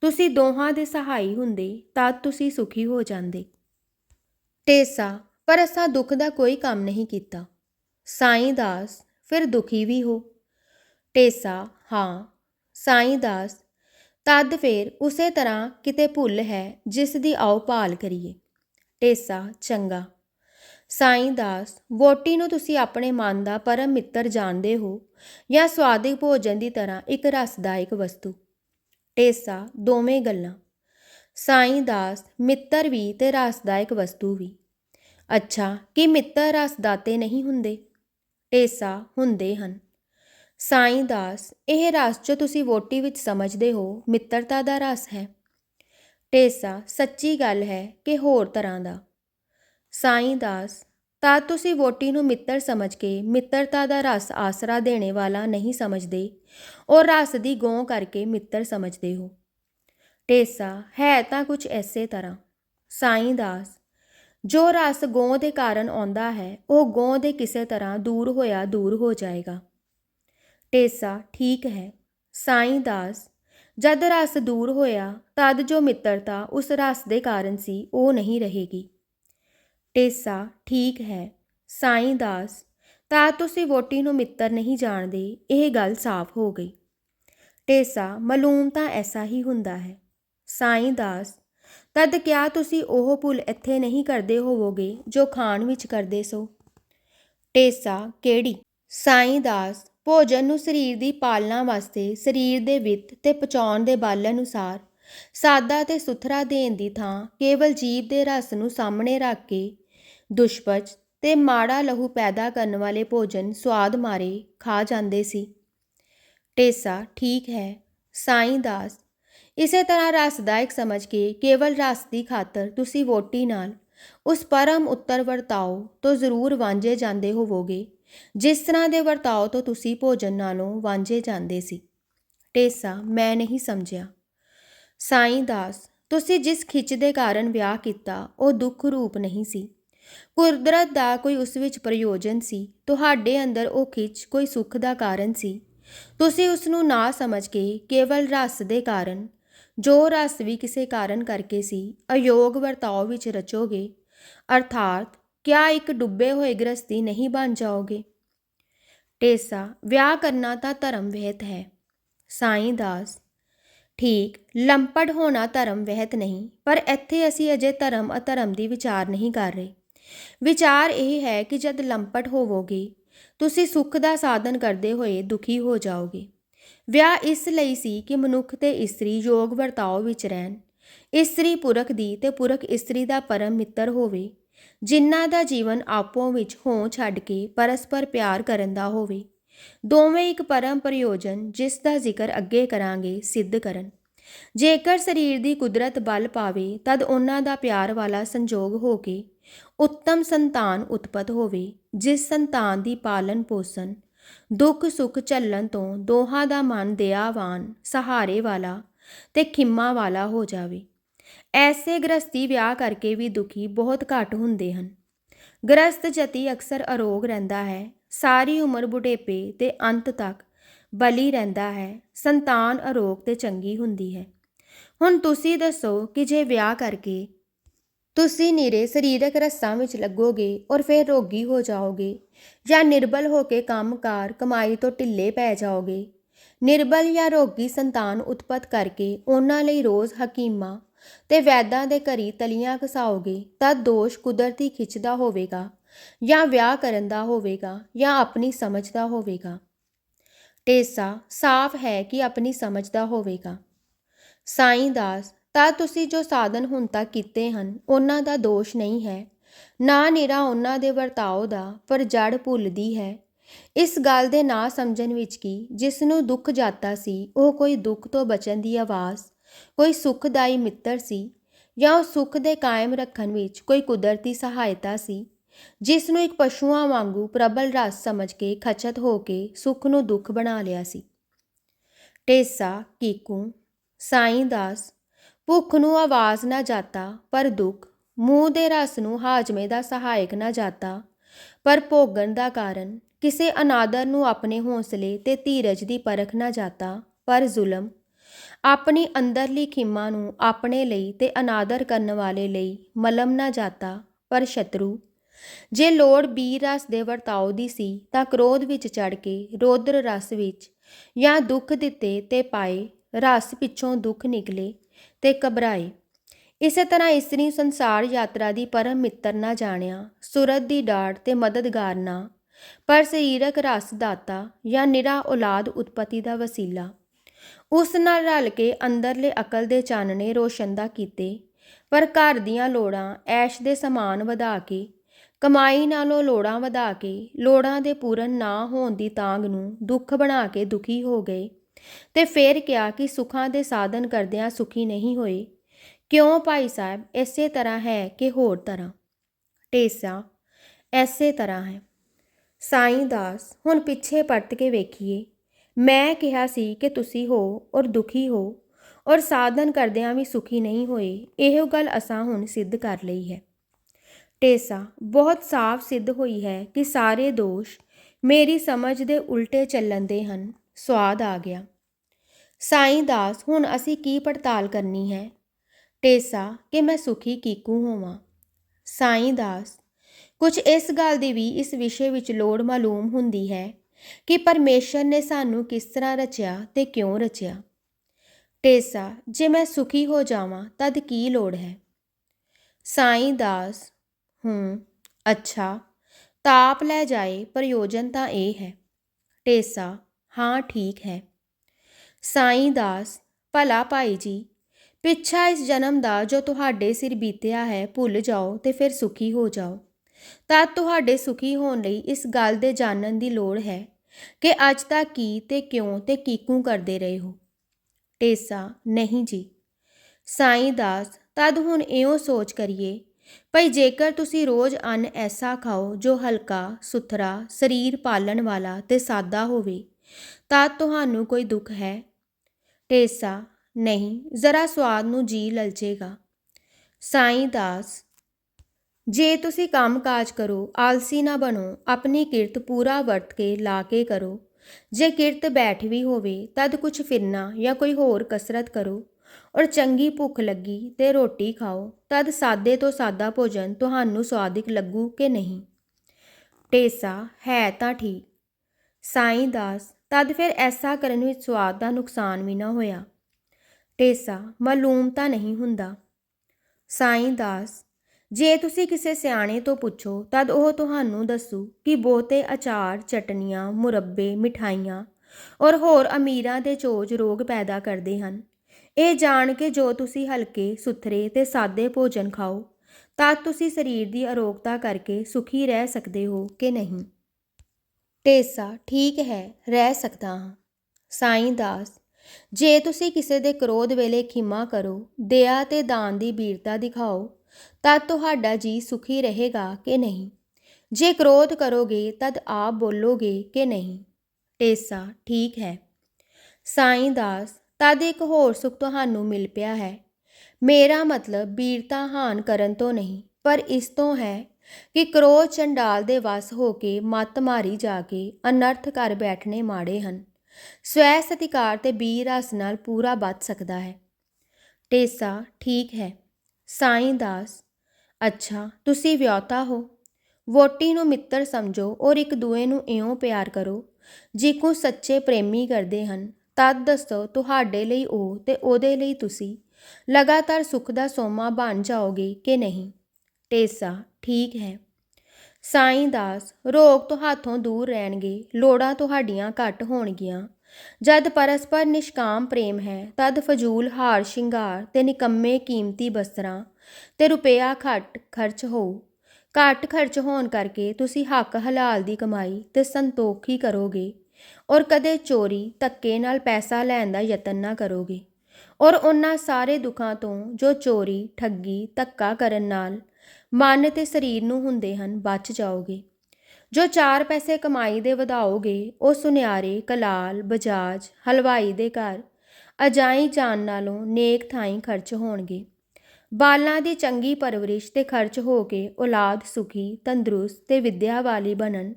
ਤੁਸੀਂ ਦੋਹਾਂ ਦੇ ਸਹਾਈ ਹੁੰਦੇ, ਤਦ ਤੁਸੀਂ ਸੁਖੀ ਹੋ ਜਾਂਦੇ। ਟੇਸਾ, ਪਰ ਅਸਾਂ ਦੁੱਖ ਦਾ ਕੋਈ ਕੰਮ ਨਹੀਂ ਕੀਤਾ। ਸਾਈਂ ਦਾਸ, ਫਿਰ ਦੁਖੀ ਵੀ ਹੋ। ਟੇਸਾ, ਹਾਂ ਸਾਈਂ ਦਾਸ, ਤਦ ਫੇਰ ਉਸੇ ਤਰ੍ਹਾਂ ਕਿਤੇ ਭੁੱਲ ਹੈ ਜਿਸ ਦੀ ਆਓ ਭਾਲ ਕਰੀਏ। ਟੇਸਾ ਚੰਗਾ। ਸਾਈਂ ਦਾਸ ਵੋਟੀ ਨੂੰ ਤੁਸੀਂ ਆਪਣੇ ਮਨ ਦਾ ਪਰਮ ਮਿੱਤਰ ਜਾਣਦੇ ਹੋ ਜਾਂ ਸਵਾਦਿਕ ਭੋਜਨ ਦੀ ਤਰ੍ਹਾਂ ਇੱਕ ਰਸਦਾਇਕ ਵਸਤੂ? ਟੇਸਾ ਦੋਵੇਂ ਗੱਲਾਂ। ਸਾਈਂ ਦਾਸ, ਮਿੱਤਰ ਵੀ ਤੇ ਰਸਦਾਇਕ ਵਸਤੂ ਵੀ। ਅੱਛਾ, ਕੀ ਮਿੱਤਰ ਰਸਦਾਤੇ ਨਹੀਂ ਹੁੰਦੇ? ਟੇਸਾ ਹੁੰਦੇ ਹਨ। ਸਾਈਂ ਦਾਸ, ਇਹ ਰਸ ਜੋ ਤੁਸੀਂ ਵੋਟੀ ਵਿੱਚ ਸਮਝਦੇ ਹੋ, ਮਿੱਤਰਤਾ ਦਾ ਰਸ ਹੈ। ਟੇਸਾ ਸੱਚੀ ਗੱਲ ਹੈ ਕਿ ਹੋਰ ਤਰ੍ਹਾਂ ਦਾ। ਸਾਈਂ ਦਾਸ, ਤਾਂ ਤੁਸੀਂ ਵੋਟੀ ਨੂੰ ਮਿੱਤਰ ਸਮਝ ਕੇ ਮਿੱਤਰਤਾ ਦਾ ਰਸ ਆਸਰਾ ਦੇਣੇ ਵਾਲਾ ਨਹੀਂ ਸਮਝਦੇ ਔਰ ਰਸ ਦੀ ਗੋਂ ਕਰਕੇ ਮਿੱਤਰ ਸਮਝਦੇ ਹੋ। ਟੇਸਾ ਹੈ ਤਾਂ ਕੁਝ ਐਸੇ ਤਰ੍ਹਾਂ। ਸਾਈਂ ਦਾਸ, ਜੋ ਰਸ ਗੋਂ ਦੇ ਕਾਰਨ ਆਉਂਦਾ ਹੈ, ਉਹ ਗੋਂ ਦੇ ਕਿਸੇ ਤਰ੍ਹਾਂ ਦੂਰ ਹੋਇਆ ਦੂਰ ਹੋ ਜਾਏਗਾ। ਟੇਸਾ ਠੀਕ ਹੈ। ਸਾਈਂ ਦਾਸ, ਜਦ ਰਸ ਦੂਰ ਹੋਇਆ, ਤਦ ਜੋ ਮਿੱਤਰਤਾ ਉਸ ਰਸ ਦੇ ਕਾਰਨ ਸੀ, ਉਹ ਨਹੀਂ ਰਹੇਗੀ। ਟੇਸਾ ਠੀਕ ਹੈ। ਸਾਈਂ ਦਾਸ, ਤਾਂ ਤੁਸੀਂ ਵੋਟੀ ਨੂੰ ਮਿੱਤਰ ਨਹੀਂ ਜਾਣਦੇ, ਇਹ ਗੱਲ ਸਾਫ਼ ਹੋ ਗਈ। ਟੇਸਾ ਮਾਲੂਮ ਤਾਂ ਐਸਾ ਹੀ ਹੁੰਦਾ ਹੈ। ਸਾਈਂ ਦਾਸ, ਤਦ ਕਿਆ ਤੁਸੀਂ ਉਹ ਭੁੱਲ ਇੱਥੇ ਨਹੀਂ ਕਰਦੇ ਹੋਵੋਗੇ, ਜੋ ਖਾਣ ਵਿੱਚ ਕਰਦੇ ਸੋ? ਟੇਸਾ ਕਿਹੜੀ? ਸਾਈਂ ਦਾਸ ਭੋਜਨ ਨੂੰ ਸਰੀਰ ਦੀ ਪਾਲਣਾ ਵਾਸਤੇ ਸਰੀਰ ਦੇ ਵਿੱਤ ਤੇ ਪਚਾਉਣ ਦੇ ਬਲ ਅਨੁਸਾਰ ਸਾਦਾ ਤੇ ਸੁਥਰਾ ਦੇਣ ਦੀ ਥਾਂ ਕੇਵਲ ਜੀਵ ਦੇ ਰਸ ਨੂੰ ਸਾਹਮਣੇ ਰੱਖ ਕੇ ਦੁਸ਼ਪਚ ਤੇ ਮਾੜਾ ਲਹੂ ਪੈਦਾ ਕਰਨ ਵਾਲੇ ਭੋਜਨ ਸਵਾਦ ਮਾਰੇ ਖਾ ਜਾਂਦੇ ਸੀ। ਟੇਸਾ ਠੀਕ ਹੈ, ਸਾਈਂ ਦਾਸ। ਇਸੇ ਤਰ੍ਹਾਂ ਰਸਦਾਇਕ ਸਮਝ ਕੇ ਕੇਵਲ ਰਸ ਦੀ ਖਾਤਰ ਤੁਸੀਂ ਵੋਟੀ ਨਾਲ ਉਸ ਪਰਮ ਉੱਤਰ ਵਰਤਾਓ ਤੋਂ ਜ਼ਰੂਰ ਵਾਂਝੇ ਜਾਂਦੇ ਹੋਵੋਗੇ। ਜਿਸ ਤਰ੍ਹਾਂ ਦੇ ਵਰਤਾਓ ਤੋਂ ਤੁਸੀਂ ਭੋਜਨ ਨਾਲੋਂ ਵਾਂਝੇ ਜਾਂਦੇ ਸੀ। ਟੇਸਾ ਮੈਂ ਨਹੀਂ ਸਮਝਿਆ। ਸਾਈਂ ਦਾਸ, ਤੁਸੀਂ ਜਿਸ ਖਿੱਚ ਦੇ ਕਾਰਨ ਵਿਆਹ ਕੀਤਾ, ਉਹ ਦੁੱਖ ਰੂਪ ਨਹੀਂ ਸੀ। ਕੁਦਰਤ ਦਾ ਕੋਈ ਉਸ ਵਿੱਚ ਪ੍ਰਯੋਜਨ ਸੀ। ਤੁਹਾਡੇ ਅੰਦਰ ਉਹ ਖਿੱਚ ਕੋਈ ਸੁੱਖ ਦਾ ਕਾਰਨ ਸੀ। ਤੁਸੀਂ ਉਸ ਨੂੰ ਨਾ ਸਮਝ ਕੇ ਕੇਵਲ ਰਸ ਦੇ ਕਾਰਨ, ਜੋ ਰਸ ਵੀ ਕਿਸੇ ਕਾਰਨ ਕਰਕੇ ਸੀ, ਅਯੋਗ ਵਰਤਾਓ ਵਿੱਚ ਰਚੋਗੇ। ਅਰਥਾਤ ਕਿਆ ਇੱਕ ਡੁੱਬੇ ਹੋਏ ਗ੍ਰਸਤੀ ਨਹੀਂ ਬਣ ਜਾਓਗੇ? ਟੇਸਾ, ਵਿਆਹ ਕਰਨਾ ਤਾਂ ਧਰਮ ਵਿਹਿਤ ਹੈ। ਸਾਈਂ ਦਾਸ, ਠੀਕ ਲੰਪੜ ਹੋਣਾ ਧਰਮ ਵਿਹਿਤ ਨਹੀਂ, ਪਰ ਇੱਥੇ ਅਸੀਂ ਅਜੇ ਧਰਮ ਅਧਰਮ ਦੀ ਵਿਚਾਰ ਨਹੀਂ ਕਰ ਰਹੇ। ਵਿਚਾਰ ਇਹ ਹੈ ਕਿ ਜਦ ਲੰਪਟ ਹੋਵੋਗੇ, ਤੁਸੀਂ ਸੁੱਖ ਦਾ ਸਾਧਨ ਕਰਦੇ ਹੋਏ ਦੁਖੀ ਹੋ ਜਾਓਗੇ। ਵਿਆਹ ਇਸ ਲਈ ਸੀ ਕਿ ਮਨੁੱਖ ਤੇ ਇਸਤਰੀ ਯੋਗ ਵਰਤਾਓ ਵਿੱਚ ਰਹਿਣ। ਇਸਤਰੀ ਪੁਰਖ ਦੀ ਤੇ ਪੁਰਖ ਇਸਤਰੀ ਦਾ ਪਰਮ ਮਿੱਤਰ ਹੋਵੇ। ਜਿਨ੍ਹਾਂ ਦਾ ਜੀਵਨ ਆਪੋ ਵਿੱਚ ਹੋਂ ਛੱਡ ਕੇ ਪਰਸਪਰ ਪਿਆਰ ਕਰਨ ਦਾ ਹੋਵੇ। ਦੋਵੇਂ ਇੱਕ ਪਰਮ ਪ੍ਰਯੋਜਨ, ਜਿਸ ਦਾ ਜ਼ਿਕਰ ਅੱਗੇ ਕਰਾਂਗੇ, ਸਿੱਧ ਕਰਨ। ਜੇਕਰ ਸਰੀਰ ਦੀ ਕੁਦਰਤ ਬਲ ਪਾਵੇ, ਤਦ ਉਹਨਾਂ ਦਾ ਪਿਆਰ ਵਾਲਾ ਸੰਜੋਗ ਹੋ ਕੇ ਉੱਤਮ ਸੰਤਾਨ ਉਤਪਤ ਹੋਵੇ, ਜਿਸ ਸੰਤਾਨ ਦੀ ਪਾਲਣ ਪੋਸ਼ਣ, ਦੁੱਖ ਸੁੱਖ ਝੱਲਣ ਤੋਂ ਦੋਹਾਂ ਦਾ ਮਨ ਦਿਆਵਾਨ, ਸਹਾਰੇ ਵਾਲਾ ਤੇ ਖਿੰਮਾ ਵਾਲਾ ਹੋ ਜਾਵੇ। ਐਸੇ ਗ੍ਰਸਤੀ ਵਿਆਹ ਕਰਕੇ ਵੀ ਦੁਖੀ ਬਹੁਤ ਘੱਟ ਹੁੰਦੇ ਹਨ। ਗ੍ਰਸਤ ਜਤੀ ਅਕਸਰ ਅਰੋਗ ਰਹਿੰਦਾ ਹੈ। ਸਾਰੀ ਉਮਰ ਬੁਢੇਪੇ ਤੇ ਅੰਤ ਤੱਕ ਬਲੀ ਰਹਿੰਦਾ ਹੈ। ਸੰਤਾਨ ਅਰੋਗ ਤੇ ਚੰਗੀ ਹੁੰਦੀ ਹੈ। ਹੁਣ ਤੁਸੀਂ ਦੱਸੋ ਕਿ ਜੇ ਵਿਆਹ ਕਰਕੇ ਤੁਸੀਂ ਨਿਰੇ ਸਰੀਰਕ ਰਸਾਂ ਵਿੱਚ ਲੱਗੋਗੇ ਔਰ ਫਿਰ ਰੋਗੀ ਹੋ ਜਾਓਗੇ ਜਾਂ ਨਿਰਬਲ ਹੋ ਕੇ ਕੰਮਕਾਰ ਕਮਾਈ ਤੋਂ ਢਿੱਲੇ ਪੈ ਜਾਓਗੇ, ਨਿਰਬਲ ਜਾਂ ਰੋਗੀ ਸੰਤਾਨ ਉਤਪਤ ਕਰਕੇ ਉਹਨਾਂ ਲਈ ਰੋਜ਼ ਹਕੀਮਾਂ ਤੇ ਵੈਦਾਂ ਦੇ ਘਰੀ ਤਲੀਆਂ ਘਸਾਓਗੇ ਤਦ ਦੋਸ਼ ਕੁਦਰਤੀ ਖਿੱਚਦਾ ਹੋਵੇਗਾ, ਜਾਂ ਵਿਆਹ ਕਰਨ ਦਾ ਹੋਵੇਗਾ, ਜਾਂ ਆਪਣੀ ਸਮਝ ਦਾ ਹੋਵੇਗਾ। ਟੇਸਾ, ਸਾਫ਼ ਹੈ ਕਿ ਆਪਣੀ ਸਮਝ ਦਾ ਹੋਵੇਗਾ। ਸਾਈਂ ਦਾਸ, ਤਾਂ ਤੁਸੀਂ ਜੋ ਸਾਧਨ ਹੁਣ ਤੱਕ ਕੀਤੇ ਹਨ, ਉਹਨਾਂ ਦਾ ਦੋਸ਼ ਨਹੀਂ ਹੈ। ਨਾ ਨਿਰਾ ਉਹਨਾਂ ਦੇ ਵਰਤਾਓ ਦਾ, ਪਰ ਜੜ ਭੁੱਲਦੀ ਹੈ। ਇਸ ਗੱਲ ਦੇ ਨਾ ਸਮਝਣ ਵਿੱਚ ਕੀ ਜਿਸ ਨੂੰ ਦੁੱਖ ਜਾਤਾ ਸੀ, ਉਹ ਕੋਈ ਦੁੱਖ ਤੋਂ ਬਚਣ ਦੀ ਆਵਾਜ਼ ਕੋਈ ਸੁਖਦਾਈ ਮਿੱਤਰ ਸੀ ਜਾਂ ਉਹ ਸੁੱਖ ਦੇ ਕਾਇਮ ਰੱਖਣ ਵਿੱਚ ਕੋਈ ਕੁਦਰਤੀ ਸਹਾਇਤਾ ਸੀ, ਜਿਸ ਨੂੰ ਇੱਕ ਪਸ਼ੂਆਂ ਵਾਂਗੂ ਪ੍ਰਬਲ ਰਸ ਸਮਝ ਕੇ ਖਚਤ ਹੋ ਕੇ ਸੁੱਖ ਨੂੰ ਦੁੱਖ ਬਣਾ ਲਿਆ ਸੀ। ਟੇਸਾ ਕੀਕੂ, ਸਾਈਂ ਦਾਸ, ਭੁੱਖ ਨੂੰ ਆਵਾਜ਼ ਨਾ ਜਾਤਾ, ਪਰ ਦੁੱਖ, ਮੂੰਹ ਦੇ ਰਸ ਨੂੰ ਹਾਜਮੇ ਦਾ ਸਹਾਇਕ ਨਾ ਜਾਤਾ, ਪਰ ਭੋਗਣ ਦਾ ਕਾਰਨ ਕਿਸੇ ਅਨਾਦਰ ਨੂੰ ਆਪਣੇ ਹੌਸਲੇ ਤੇ ਧੀਰਜ ਦੀ ਪਰਖ ਨਾ ਜਾਤਾ, ਪਰ ਜ਼ੁਲਮ ਆਪਣੀ ਅੰਦਰਲੀ ਖਿਮਾ ਨੂੰ ਆਪਣੇ ਲਈ ਤੇ ਅਨਾਦਰ ਕਰਨ ਵਾਲੇ ਲਈ ਮਲਮ ਨਾ ਜਾਤਾ, ਪਰ ਸ਼ਤਰੂ। ਜੇ ਲੋੜ ਬੀਰ ਰਸ ਦੇ ਵਰਤਾਓ ਦੀ ਸੀ, ਤਾਂ ਕ੍ਰੋਧ ਵਿੱਚ ਚੜ ਕੇ ਰੋਦਰ ਰਸ ਵਿੱਚ ਜਾਂ ਦੁੱਖ ਦਿੱਤੇ ਤੇ ਪਾਏ, ਰਸ ਪਿੱਛੋਂ ਦੁੱਖ ਨਿਕਲੇ ਤੇ ਘਬਰਾਏ। ਇਸੇ ਤਰ੍ਹਾਂ ਇਸਤਰੀ ਸੰਸਾਰ ਯਾਤਰਾ ਦੀ ਪਰਮ ਮਿੱਤਰ ਨਾ ਜਾਣਿਆ, ਸੁਰਤ ਦੀ ਡਾੜ ਤੇ ਮਦਦਗਾਰ ਨਾ, ਪਰ ਸਰੀਰਕ ਰਸ ਦਾਤਾ ਜਾਂ ਨਿਰਾ ਔਲਾਦ ਉਤਪਤੀ ਦਾ ਵਸੀਲਾ। ਉਸ ਨਾਲ ਰਲ ਕੇ ਅੰਦਰਲੇ ਅਕਲ ਦੇ ਚਾਨਣੇ ਰੋਸ਼ਨਦਾ ਕੀਤੇ, ਪਰ ਘਰ ਦੀਆਂ ਲੋੜਾਂ ਐਸ਼ ਦੇ ਸਮਾਨ ਵਧਾ ਕੇ, ਕਮਾਈ ਨਾਲੋਂ ਲੋੜਾਂ ਵਧਾ ਕੇ, ਲੋੜਾਂ ਦੇ ਪੂਰਨ ਨਾ ਹੋਣ ਦੀ ਤਾਂਗ ਨੂੰ ਦੁੱਖ ਬਣਾ ਕੇ ਦੁਖੀ ਹੋ ਗਏ ਤੇ ਫੇਰ ਕਿਹਾ ਕਿ ਸੁੱਖਾਂ ਦੇ ਸਾਧਨ ਕਰਦਿਆਂ ਸੁਖੀ ਨਹੀਂ ਹੋਏ। ਕਿਉਂ ਭਾਈ ਸਾਹਿਬ, ਇਸੇ ਤਰ੍ਹਾਂ ਹੈ ਕਿ ਹੋਰ ਤਰ੍ਹਾਂ? ਟੇਸਾ ਐਸੇ ਤਰ੍ਹਾਂ ਹੈ। ਸਾਈਂ ਦਾਸ, ਹੁਣ ਪਿੱਛੇ ਪਰਤ ਕੇ ਵੇਖੀਏ। ਮੈਂ ਕਿਹਾ ਸੀ ਕਿ ਤੁਸੀਂ ਹੋ ਔਰ ਦੁਖੀ ਹੋ ਔਰ ਸਾਧਨ ਕਰਦਿਆਂ ਵੀ ਸੁਖੀ ਨਹੀਂ ਹੋਏ, ਇਹੋ ਗੱਲ ਅਸਾਂ ਹੁਣ ਸਿੱਧ ਕਰ ਲਈ ਹੈ। ਟੇਸਾ, ਬਹੁਤ ਸਾਫ਼ ਸਿੱਧ ਹੋਈ ਹੈ ਕਿ ਸਾਰੇ ਦੋਸ਼ ਮੇਰੀ ਸਮਝ ਦੇ ਉਲਟੇ ਚੱਲਣ ਦੇ ਹਨ। ਸਵਾਦ ਆ ਗਿਆ। ਸਾਈਂ ਦਾਸ, ਹੁਣ ਅਸੀਂ ਕੀ ਪੜਤਾਲ ਕਰਨੀ ਹੈ? ਟੇਸਾ, ਕਿ ਮੈਂ ਸੁਖੀ ਕੀਕੂ ਹੋਵਾਂ? ਸਾਈਂ ਦਾਸ ਕੁਝ ਇਸ ਗੱਲ ਦੀ ਵੀ ਇਸ ਵਿਸ਼ੇ ਵਿੱਚ ਲੋੜ ਮਾਲੂਮ ਹੁੰਦੀ ਹੈ ਕਿ ਪਰਮੇਸ਼ਰ ਨੇ ਸਾਨੂੰ ਕਿਸ ਤਰ੍ਹਾਂ ਰਚਿਆ ਤੇ ਕਿਉਂ ਰਚਿਆ? ਟੇਸਾ, ਜੇ ਮੈਂ ਸੁਖੀ ਹੋ ਜਾਵਾਂ, ਤਦ ਕੀ ਲੋੜ ਹੈ? ਸਾਈਂ ਦਾਸ, ਹੂੰ, ਅੱਛਾ, ਤਾਪ ਲੈ ਜਾਏ, ਪ੍ਰਯੋਜਨ ਤਾਂ ਇਹ ਹੈ। ਟੇਸਾ, ਹਾਂ, ਠੀਕ ਹੈ। ਸਾਈਂ ਦਾਸ, ਭਲਾ ਭਾਈ ਜੀ, ਪਿੱਛਾ ਇਸ ਜਨਮ ਦਾ ਜੋ ਤੁਹਾਡੇ ਸਿਰ ਬੀਤਿਆ ਹੈ, ਭੁੱਲ ਜਾਓ ਤੇ ਫਿਰ ਸੁਖੀ ਹੋ ਜਾਓ। ਤਾਂ ਤੁਹਾਡੇ ਸੁਖੀ ਹੋਣ ਲਈ ਇਸ ਗੱਲ ਦੇ ਜਾਣਨ ਦੀ ਲੋੜ ਹੈ। ਕਿ ਅੱਜ ਤੱਕ ਕੀ ਤੇ ਕਿਉਂ ਤੇ ਕੀਕੂ ਕਰਦੇ ਰਹੇ ਹੋ? ਟੇਸਾ, ਨਹੀਂ ਜੀ। ਸਾਈਂ ਦਾਸ, ਤਦ ਹੁਣ ਇਉਂ ਸੋਚ ਕਰੀਏ, ਭਈ ਜੇਕਰ ਤੁਸੀਂ ਰੋਜ਼ ਅੰਨ ਐਸਾ ਖਾਓ ਜੋ ਹਲਕਾ, ਸੁਥਰਾ, ਸਰੀਰ ਪਾਲਣ ਵਾਲਾ ਤੇ ਸਾਦਾ ਹੋਵੇ, ਤਾਂ ਤੁਹਾਨੂੰ ਕੋਈ ਦੁੱਖ ਹੈ? ਟੇਸਾ, ਨਹੀਂ, ਜ਼ਰਾ ਸਵਾਦ ਨੂੰ ਜੀ ਲਲਚੇਗਾ ਸਾਈਂ ਦਾਸ ਜੇ ਤੁਸੀਂ ਕੰਮਕਾਜ ਕਰੋ, ਆਲਸੀ ਨਾ ਬਣੋ, ਆਪਣੀ ਕਿਰਤ ਪੂਰਾ ਵਰਤ ਕੇ ਲਾ ਕੇ ਕਰੋ। ਜੇ ਕਿਰਤ ਬੈਠ ਵੀ ਹੋਵੇ, ਤਦ ਕੁਝ ਫਿਰਨਾ ਜਾਂ ਕੋਈ ਹੋਰ ਕਸਰਤ ਕਰੋ। ਔਰ ਚੰਗੀ ਭੁੱਖ ਲੱਗੀ ਤੇ ਰੋਟੀ ਖਾਓ, ਤਦ ਸਾਦੇ ਤੋਂ ਸਾਦਾ ਭੋਜਨ ਤੁਹਾਨੂੰ ਸਵਾਦਿਕ ਲੱਗੂ ਕਿ ਨਹੀਂ? ਟੇਸਾ ਹੈ ਤਾਂ ਠੀਕ। ਸਾਈਂ ਦਾਸ, ਤਦ ਫਿਰ ਐਸਾ ਕਰਨ ਵਿੱਚ ਸਵਾਦ ਦਾ ਨੁਕਸਾਨ ਵੀ ਨਾ ਹੋਇਆ। ਟੇਸਾ ਮਾਲੂਮ ਤਾਂ ਨਹੀਂ ਹੁੰਦਾ। ਸਾਈਂ ਦਾਸ ਜੇ ਤੁਸੀਂ ਕਿਸੇ ਸਿਆਣੇ ਤੋਂ ਪੁੱਛੋ, ਤਦ ਉਹ ਤੁਹਾਨੂੰ ਦੱਸੂ ਕਿ ਬਹੁਤੇ ਅਚਾਰ ਚਟਨੀਆਂ ਮੁਰੱਬੇ, ਮਿਠਾਈਆਂ ਔਰ ਹੋਰ ਅਮੀਰਾਂ ਦੇ ਚੋਜ ਰੋਗ ਪੈਦਾ ਕਰਦੇ ਹਨ। ਇਹ ਜਾਣ ਕੇ ਜੋ ਤੁਸੀਂ ਹਲਕੇ, ਸੁਥਰੇ ਤੇ ਸਾਦੇ ਭੋਜਨ ਖਾਓ ਤਾਂ ਤੁਸੀਂ ਸਰੀਰ ਦੀ ਅਰੋਗਤਾ ਕਰਕੇ ਸੁਖੀ ਰਹਿ ਸਕਦੇ ਹੋ ਕਿ ਨਹੀਂ। ਟੇਸਾ ਠੀਕ ਹੈ, ਰਹਿ ਸਕਦਾ ਹਾਂ। ਸਾਈਂ ਦਾਸ, ਜੇ ਤੁਸੀਂ ਕਿਸੇ ਦੇ ਕ੍ਰੋਧ ਵੇਲੇ ਖਿਮਾ ਕਰੋ, ਦਇਆ ਤੇ ਦਾਨ ਦੀ ਬੀਰਤਾ ਦਿਖਾਓ ਤਦ ਤੁਹਾਡਾ ਜੀ ਸੁਖੀ ਰਹੇਗਾ ਕਿ ਨਹੀਂ? ਜੇ ਕ੍ਰੋਧ ਕਰੋਗੇ, ਤਦ ਆਪ ਬੋਲੋਗੇ ਕਿ ਨਹੀਂ? ਟੇਸਾ, ਠੀਕ ਹੈ। ਸਾਈਂ ਦਾਸ, ਤਦ ਇੱਕ ਹੋਰ ਸੁਖ ਤੁਹਾਨੂੰ ਮਿਲ ਪਿਆ ਹੈ। ਮੇਰਾ ਮਤਲਬ ਬੀਰਤਾ ਹਾਨ ਕਰਨ ਤੋਂ ਨਹੀਂ, ਪਰ ਇਸ ਤੋਂ ਹੈ ਕਿ ਕ੍ਰੋਧ ਚੰਡਾਲ ਦੇ ਵਸ ਹੋ ਕੇ ਮੱਤ ਮਾਰੀ ਜਾ ਕੇ ਅਨਰਥ ਕਰ ਬੈਠਣੇ ਮਾੜੇ ਹਨ। ਸਵੈ ਸਤਿਕਾਰ ਤੇ ਬੀਰ ਰਸ ਨਾਲ ਪੂਰਾ ਬਚ ਸਕਦਾ ਹੈ। ਟੇਸਾ, ਠੀਕ ਹੈ। ਸਾਈਂ ਦਾਸ। ਅੱਛਾ, ਤੁਸੀਂ ਵਿਆਹਤਾ ਹੋ। ਵੋਟੀ ਨੂੰ ਮਿੱਤਰ ਸਮਝੋ ਔਰ ਇੱਕ ਦੂਏ ਨੂੰ ਇਉਂ ਪਿਆਰ ਕਰੋ, ਜੇ ਜਿਕੂ ਸੱਚੇ ਪ੍ਰੇਮੀ ਕਰਦੇ ਹਨ, ਤਦ ਦੱਸੋ ਤੁਹਾਡੇ ਲਈ ਉਹ ਤੇ ਉਹਦੇ ਲਈ ਤੁਸੀਂ। ਲਗਾਤਾਰ ਸੁੱਖ ਦਾ ਸੋਮਾ ਬਣ ਜਾਓਗੇ ਕਿ ਨਹੀਂ? ਟੇਸਾ, ਠੀਕ ਹੈ। ਸਾਈਂ ਦਾਸ, ਰੋਗ ਤੋਂ ਹੱਥੋਂ ਦੂਰ ਰਹਿਣਗੇ, ਲੋੜਾਂ ਤੁਹਾਡੀਆਂ ਘੱਟ ਹੋਣਗੀਆਂ। ਜਦ ਪਰਸਪਰ ਨਿਸ਼ਕਾਮ ਪ੍ਰੇਮ ਹੈ, ਤਦ ਫਜ਼ੂਲ ਹਾਰ ਸ਼ਿੰਗਾਰ ਤੇ ਨਿਕੰਮੇ ਕੀਮਤੀ ਬਸਤਰਾਂ ਤੇ ਰੁਪਇਆ ਘੱਟ ਖਰਚ ਹੋ ਘੱਟ ਖਰਚ ਹੋਣ ਕਰਕੇ ਤੁਸੀਂ ਹੱਕ ਹਲਾਲ ਦੀ ਕਮਾਈ ਤੇ ਸੰਤੋਖੀ ਕਰੋਗੇ ਔਰ ਕਦੇ ਚੋਰੀ, ਧੱਕੇ ਨਾਲ ਪੈਸਾ ਲੈਣ ਦਾ ਯਤਨ ਨਾ ਕਰੋਗੇ ਔਰ ਉਹਨਾਂ ਸਾਰੇ ਦੁੱਖਾਂ ਤੋਂ ਜੋ ਚੋਰੀ, ਠੱਗੀ, ਧੱਕਾ ਕਰਨ ਨਾਲ ਮਨ ਤੇ ਸਰੀਰ ਨੂੰ ਹੁੰਦੇ ਹਨ, ਬਚ ਜਾਓਗੇ। ਜੋ ਚਾਰ ਪੈਸੇ ਕਮਾਈ ਦੇ ਵਧਾਓਗੇ, ਉਹ ਸੁਨਿਆਰੇ, ਕਲਾਲ, ਬਜਾਜ, ਹਲਵਾਈ ਦੇ ਘਰ, ਅਜਾਈ ਜਾਣ ਨਾਲੋਂ ਨੇਕ ਥਾਈਂ ਖਰਚ ਹੋਣਗੇ। ਬਾਲਾਂ ਦੀ ਚੰਗੀ ਪਰਵਰਿਸ਼ ਤੇ ਖਰਚ ਹੋ ਕੇ ਔਲਾਦ ਸੁਖੀ, ਤੰਦਰੁਸਤ ਤੇ ਵਿਦਿਆ ਵਾਲੀ ਬਣਨ,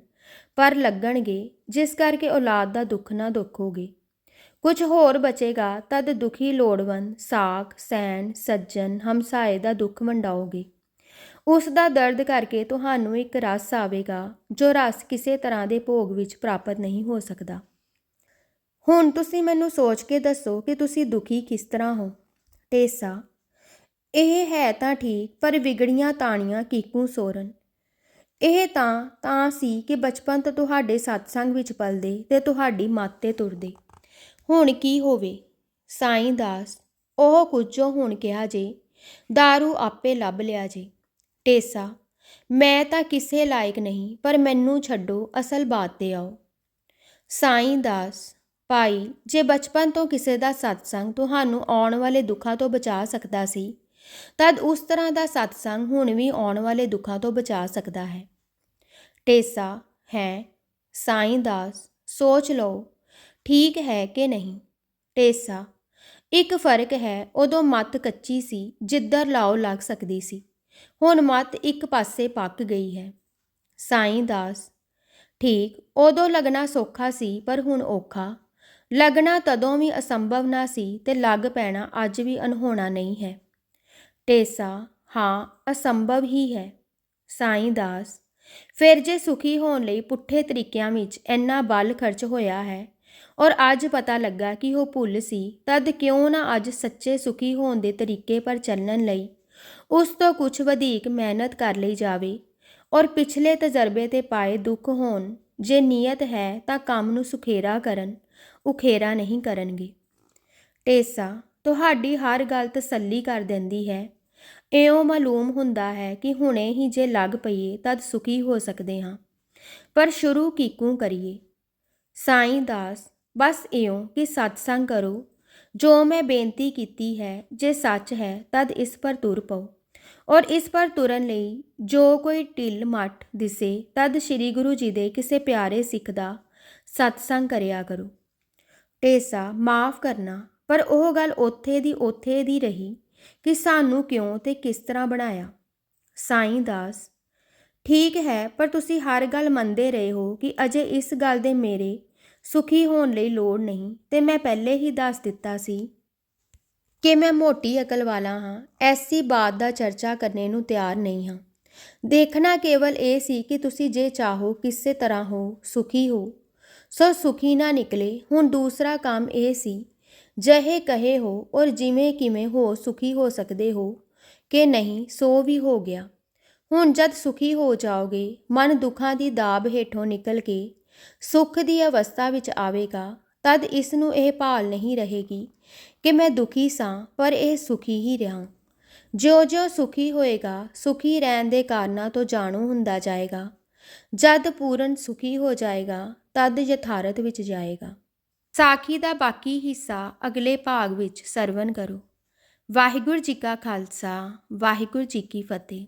ਪਰ ਲੱਗਣਗੇ, ਜਿਸ ਕਰਕੇ ਔਲਾਦ ਦਾ ਦੁੱਖ ਨਾ ਦੁੱਖੋਗੇ। ਕੁਝ ਹੋਰ ਬਚੇਗਾ, ਤਦ ਦੁਖੀ ਲੋੜਵੰਦ ਸਾਖ, ਸੈਨ, ਸੱਜਣ, ਹਮਸਾਏ ਦਾ ਦੁੱਖ ਵੰਡਾਓਗੇ। ਉਸ ਦਾ ਦਰਦ ਕਰਕੇ ਤੁਹਾਨੂੰ ਇੱਕ ਰਸ ਆਵੇਗਾ, ਜੋ ਰਸ ਕਿਸੇ ਤਰ੍ਹਾਂ ਦੇ ਭੋਗ ਵਿੱਚ ਪ੍ਰਾਪਤ ਨਹੀਂ ਹੋ ਸਕਦਾ। ਹੁਣ ਤੁਸੀਂ ਮੈਨੂੰ ਸੋਚ ਕੇ ਦੱਸੋ ਕਿ ਤੁਸੀਂ ਦੁਖੀ ਕਿਸ ਤਰ੍ਹਾਂ ਹੋ? ਟੇਸਾ, ਇਹ ਹੈ ਤਾਂ ਠੀਕ, ਪਰ ਵਿਗੜੀਆਂ ਤਾਣੀਆਂ ਕੀਕੂ ਸੋਰਨ। ਇਹ ਤਾਂ ਤਾਂ ਸੀ ਕਿ ਬਚਪਨ ਤੋਂ ਤੁਹਾਡੇ ਸਤਸੰਗ ਵਿੱਚ ਪਲਦੇ ਤੇ ਤੁਹਾਡੀ ਮੱਤ ਤੇ ਤੁਰਦੇ। ਹੁਣ ਕੀ ਹੋਵੇ? ਸਾਈਂ ਦਾਸ, ਉਹ ਕੁਝ ਜੋ ਹੁਣ ਕਿਹਾ ਜੇ दारू ਆਪੇ ਲੱਭ ਲਿਆ ਜੇ। ਟੇਸਾ ਮੈਂ ਤਾਂ ਕਿਸੇ ਲਾਇਕ ਨਹੀਂ, ਪਰ ਮੈਨੂੰ ਛੱਡੋ, ਅਸਲ ਬਾਤ ਤੇ ਆਓ। ਸਾਈਂ ਦਾਸ, ਭਾਈ, ਜੇ ਬਚਪਨ ਤੋਂ ਕਿਸੇ ਦਾ ਸਤਸੰਗ ਤੁਹਾਨੂੰ ਆਉਣ ਵਾਲੇ ਦੁੱਖਾਂ ਤੋਂ ਬਚਾ ਸਕਦਾ ਸੀ, ਤਦ ਉਸ ਤਰ੍ਹਾਂ ਦਾ ਸਤਸੰਗ ਹੁਣ ਵੀ ਆਉਣ ਵਾਲੇ ਦੁੱਖਾਂ ਤੋਂ ਬਚਾ ਸਕਦਾ ਹੈ। ਟੇਸਾ ਹੈ, ਸਾਈਂ ਦਾਸ, ਸੋਚ ਲਓ, ਠੀਕ ਹੈ ਕਿ ਨਹੀਂ? ਟੇਸਾ ਇੱਕ ਫ਼ਰਕ ਹੈ, ਉਦੋਂ ਮੱਤ ਕੱਚੀ ਸੀ, ਜਿੱਧਰ ਲਾਓ ਲੱਗ ਸਕਦੀ ਸੀ। ਹੁਣ ਮੱਤ ਇੱਕ ਪਾਸੇ ਪੱਕ ਗਈ ਹੈ। ਸਾਈਂ ਦਾਸ, ਠੀਕ, ਉਦੋਂ ਲੱਗਣਾ ਸੌਖਾ ਸੀ, ਪਰ ਹੁਣ ਔਖਾ। ਲੱਗਣਾ ਤਦੋਂ ਵੀ ਅਸੰਭਵ ਨਾ ਸੀ ਤੇ ਲੱਗ ਪੈਣਾ ਅੱਜ ਵੀ ਅਨਹੋਣਾ ਨਹੀਂ ਹੈ। ਟੇਸਾ, ਹਾਂ, ਅਸੰਭਵ ਹੀ ਹੈ। ਸਾਈਂ ਦਾਸ, ਫਿਰ ਜੇ ਸੁਖੀ ਹੋਣ ਲਈ ਪੁੱਠੇ ਤਰੀਕਿਆਂ ਵਿੱਚ ਇੰਨਾ ਬਲ ਖਰਚ ਹੋਇਆ ਹੈ ਔਰ ਅੱਜ ਪਤਾ ਲੱਗਾ ਕਿ ਉਹ ਭੁੱਲ ਸੀ, ਤਦ ਕਿਉਂ ਨਾ ਅੱਜ ਸੱਚੇ ਸੁਖੀ ਹੋਣ ਦੇ ਤਰੀਕੇ ਪਰ ਚੱਲਣ ਲਈ ਉਸ ਤੋਂ ਕੁਝ ਵਧੇਕ ਮਿਹਨਤ ਕਰ ਲਈ ਜਾਵੇ ਔਰ ਪਿਛਲੇ ਤਜਰਬੇ ਤੇ ਪਾਏ ਦੁੱਖ ਹੋਣ ਜੇ ਨੀਅਤ ਹੈ ਤਾਂ ਕੰਮ ਨੂੰ ਸੁਖੇਰਾ ਕਰਨ, ਉਖੇਰਾ ਨਹੀਂ ਕਰਨਗੇ। ਟੇਸਾ, ਤੁਹਾਡੀ ਹਰ ਗੱਲ ਤਸੱਲੀ ਕਰ ਦਿੰਦੀ ਹੈ। ਇਉਂ ਮਾਲੂਮ ਹੁੰਦਾ ਹੈ ਕਿ ਹੁਣੇ ਹੀ ਜੇ ਲੱਗ ਪਈਏ ਤਦ ਸੁਖੀ ਹੋ ਸਕਦੇ ਹਾਂ। ਪਰ ਸ਼ੁਰੂ ਕੀਕੂ ਕਰੀਏ? ਸਾਈਂ ਦਾਸ, ਬਸ ਇਉਂ ਕਿ ਸਤਸੰਗ ਕਰੋ। ਜੋ ਮੈਂ ਬੇਨਤੀ ਕੀਤੀ ਹੈ, ਜੇ ਸੱਚ ਹੈ ਤਦ ਇਸ ਪਰ ਤੁਰ ਪਓ। ਔਰ ਇਸ ਪਰ ਤੁਰਨ ਲਈ ਜੋ ਕੋਈ ਢਿੱਲ ਮੱਠ ਦਿਸੇ, ਤਦ ਸ੍ਰੀ ਗੁਰੂ ਜੀ ਦੇ ਕਿਸੇ ਪਿਆਰੇ ਸਿੱਖ ਦਾ ਸਤਸੰਗ ਕਰਿਆ ਕਰੋ। ਟੇਸਾ ਮਾਫ ਕਰਨਾ, ਪਰ ਉਹ ਗੱਲ ਉੱਥੇ ਦੀ ਉੱਥੇ ਦੀ ਰਹੀ ਕਿ ਸਾਨੂੰ ਕਿਉਂ ਤੇ ਕਿਸ ਤਰ੍ਹਾਂ ਬਣਾਇਆ? ਸਾਈਂ ਦਾਸ, ਠੀਕ ਹੈ, ਪਰ ਤੁਸੀਂ ਹਰ ਗੱਲ ਮੰਨਦੇ ਰਹੇ ਹੋ ਕਿ ਅਜੇ ਇਸ ਗੱਲ ਦੇ ਮੇਰੇ ਸੁਖੀ ਹੋਣ ਲਈ ਲੋੜ ਨਹੀਂ, ਤੇ ਮੈਂ ਪਹਿਲੇ ਹੀ ਦੱਸ ਦਿੱਤਾ ਸੀ ਕਿ ਮੈਂ ਮੋਟੀ ਅਕਲ ਵਾਲਾ ਹਾਂ, ਐਸੀ ਬਾਤ ਦਾ ਚਰਚਾ ਕਰਨੇ ਨੂੰ ਤਿਆਰ ਨਹੀਂ ਹਾਂ। ਦੇਖਣਾ ਕੇਵਲ ਇਹ ਸੀ ਕਿ ਤੁਸੀਂ ਜੇ ਚਾਹੋ ਕਿਸੇ ਤਰ੍ਹਾਂ ਹੋ, ਸੁਖੀ ਹੋ। ਸੋ ਸੁਖੀ ਨਾ ਨਿਕਲੇ, ਹੁਣ ਦੂਸਰਾ ਕੰਮ ਇਹ ਸੀ, ਜਹੇ ਕਹੇ ਹੋ ਔਰ ਜਿਵੇਂ ਕਿਵੇਂ ਹੋ ਸੁਖੀ ਹੋ ਸਕਦੇ ਹੋ, ਕਿ ਨਹੀਂ, ਸੋ ਵੀ ਹੋ ਗਿਆ। ਹੁਣ ਜਦ ਸੁਖੀ ਹੋ ਜਾਓਗੇ, ਮਨ ਦੁੱਖਾਂ ਦੀ ਦਾਬ ਹੇਠੋਂ ਨਿਕਲ ਕੇ ਸੁਖ ਦੀ ਅਵਸਥਾ ਵਿੱਚ ਆਵੇਗਾ ਤਦ ਇਸ ਨੂੰ ਇਹ ਭਾਲ ਨਹੀਂ ਰਹੇਗੀ ਕਿ ਮੈਂ ਦੁਖੀ ਸਾਂ, ਪਰ ਇਹ ਸੁਖੀ ਹੀ ਰਹਾ। ਜਿਉਂ-ਜਿਉਂ ਸੁਖੀ ਹੋਏਗਾ, ਸੁਖੀ ਰਹਿਣ ਦੇ ਕਾਰਨਾਂ ਤੋਂ ਜਾਣੂ ਹੁੰਦਾ ਜਾਏਗਾ। ਜਦ ਪੂਰਨ ਸੁਖੀ ਹੋ ਜਾਏਗਾ, ਤਦ ਯਥਾਰਥ ਵਿੱਚ ਜਾਏਗਾ। ਸਾਖੀ ਦਾ ਬਾਕੀ ਹਿੱਸਾ ਅਗਲੇ ਭਾਗ ਵਿੱਚ ਸਰਵਨ ਕਰੋ। ਵਾਹਿਗੁਰੂ ਜੀ ਕਾ ਖਾਲਸਾ, ਵਾਹਿਗੁਰੂ ਜੀ ਕੀ ਫਤਿਹ।